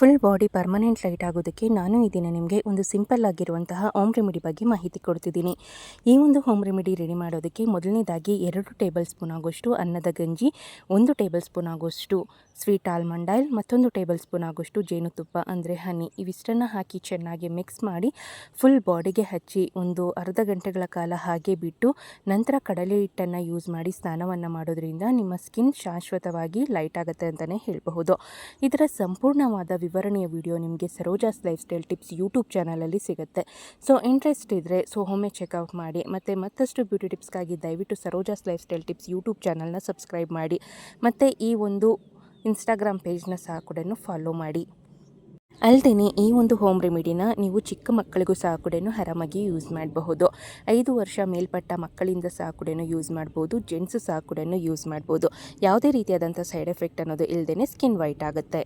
Full body permanent light ಆಗೋದಕ್ಕೆ ನಾನು ಈ ದಿನ ನಿಮಗೆ ಒಂದು ಸಿಂಪಲ್ ಆಗಿರುವಂತಹ ಹೋಮ್ ರೆಮಿಡಿ ಬಗ್ಗೆ ಮಾಹಿತಿ ಕೊಡ್ತಿದ್ದೀನಿ ಈ ಒಂದು ಹೋಮ್ ರೆಮಿಡಿ ರೆಡಿ ಮಾಡೋದಕ್ಕೆ ಮೊದಲನೇದಾಗಿ ಎರಡು ಟೇಬಲ್ ಸ್ಪೂನ್ ಆಗೋಷ್ಟು ಅನ್ನದ ಗಂಜಿ, ಒಂದು ಟೇಬಲ್ ಸ್ಪೂನ್ ಆಗೋಷ್ಟು ಸ್ವೀಟ್ ಆಲ್ಮಂಡ್ ಆಯಿಲ್, ಮತ್ತೊಂದು ಟೇಬಲ್ ಸ್ಪೂನ್ ಆಗೋಷ್ಟು ಜೇನುತುಪ್ಪ, ಅಂದರೆ ಹನಿ, ಇವಿಷ್ಟನ್ನು ಹಾಕಿ ಚೆನ್ನಾಗಿ ಮಿಕ್ಸ್ ಮಾಡಿ ಫುಲ್ ಬಾಡಿಗೆ ಹಚ್ಚಿ ಒಂದು ಅರ್ಧ ಗಂಟೆಗಳ ಕಾಲ ಹಾಗೆ ಬಿಟ್ಟು ನಂತರ ಕಡಲೆ ಹಿಟ್ಟನ್ನು ಯೂಸ್ ಮಾಡಿ ಸ್ನಾನವನ್ನು ಮಾಡೋದ್ರಿಂದ ನಿಮ್ಮ ಸ್ಕಿನ್ ಶಾಶ್ವತವಾಗಿ ಲೈಟ್ ಆಗುತ್ತೆ ಅಂತಲೇ ಹೇಳಬಹುದು. ಇದರ ಸಂಪೂರ್ಣವಾದ ವಿವರಣೆಯ ವಿಡಿಯೋ ನಿಮಗೆ Saroja's lifestyle tips YouTube ಚಾನಲಲ್ಲಿ ಸಿಗುತ್ತೆ. ಸೊ ಇಂಟ್ರೆಸ್ಟ್ ಇದ್ದರೆ ಸೊ ಒಮ್ಮೆ ಚೆಕ್ಔಟ್ ಮಾಡಿ, ಮತ್ತು ಮತ್ತಷ್ಟು ಬ್ಯೂಟಿ ಟಿಪ್ಸ್ಗಾಗಿ ದಯವಿಟ್ಟು Saroja's lifestyle tips YouTube ಚಾನಲ್ನ ಸಬ್ಸ್ಕ್ರೈಬ್ ಮಾಡಿ. ಮತ್ತು ಈ ಒಂದು ಇನ್ಸ್ಟಾಗ್ರಾಮ್ ಪೇಜ್ನ ಸಹ ಕೂಡ ಫಾಲೋ ಮಾಡಿ. ಅಲ್ಲದೆ ಈ ಒಂದು ಹೋಮ್ ರೆಮಿಡಿನ ನೀವು ಚಿಕ್ಕ ಮಕ್ಕಳಿಗೂ ಸಹ ಕೂಡ ಆರಾಮಾಗಿ ಯೂಸ್ ಮಾಡಬಹುದು. ಐದು ವರ್ಷ ಮೇಲ್ಪಟ್ಟ ಮಕ್ಕಳಿಂದ ಸಹ ಕೂಡ ಯೂಸ್ ಮಾಡ್ಬೋದು ಜೆಂಟ್ಸ್ ಸಹ ಕೂಡ ಯೂಸ್ ಮಾಡ್ಬೋದು ಯಾವುದೇ ರೀತಿಯಾದಂಥ ಸೈಡ್ ಎಫೆಕ್ಟ್ ಅನ್ನೋದು ಇಲ್ಲದೇ ಸ್ಕಿನ್ ವೈಟ್ ಆಗುತ್ತೆ.